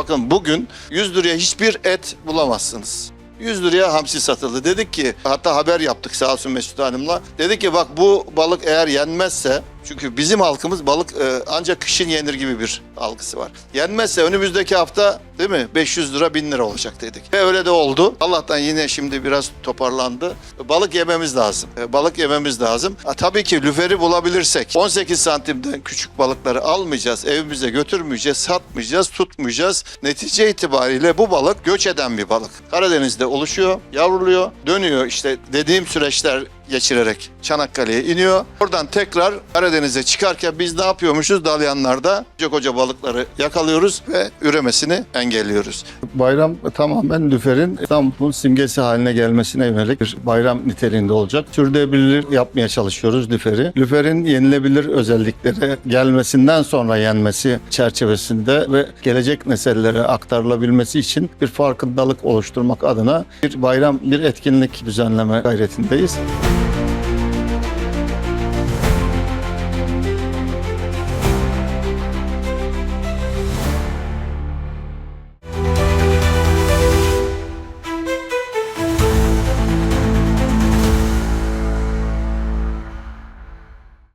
Bakın bugün 100 liraya hiçbir et bulamazsınız. 100 liraya hamsi satıldı. Dedik ki hatta haber yaptık sağ olsun Mesut Hanım'la. Dedik ki bak bu balık eğer yenmezse çünkü bizim halkımız balık e, ancak kışın yenir gibi bir algısı var. Yenmezse önümüzdeki hafta değil mi 500 lira 1000 lira olacak dedik. Ve öyle de oldu. Allah'tan yine şimdi biraz toparlandı. Balık yememiz lazım. E, Balık yememiz lazım. Ha, tabii ki lüferi bulabilirsek 18 santimden küçük balıkları almayacağız. Evimize götürmeyeceğiz, satmayacağız, tutmayacağız. Netice itibariyle bu balık göç eden bir balık. Karadeniz'de oluşuyor, yavruluyor, dönüyor işte dediğim süreçler geçirerek Çanakkale'ye iniyor. Oradan tekrar Karadeniz'e çıkarken biz ne yapıyormuşuz? Dalyanlarda koca koca balıkları yakalıyoruz ve üremesini engelliyoruz. Bayram tamamen lüferin İstanbul'un simgesi haline gelmesine yönelik bir bayram niteliğinde olacak. Sürdürülebilir yapmaya çalışıyoruz lüferi. Lüferin yenilebilir özellikleri gelmesinden sonra yenmesi çerçevesinde ve gelecek nesillere aktarılabilmesi için bir farkındalık oluşturmak adına bir bayram, bir etkinlik düzenleme gayretindeyiz.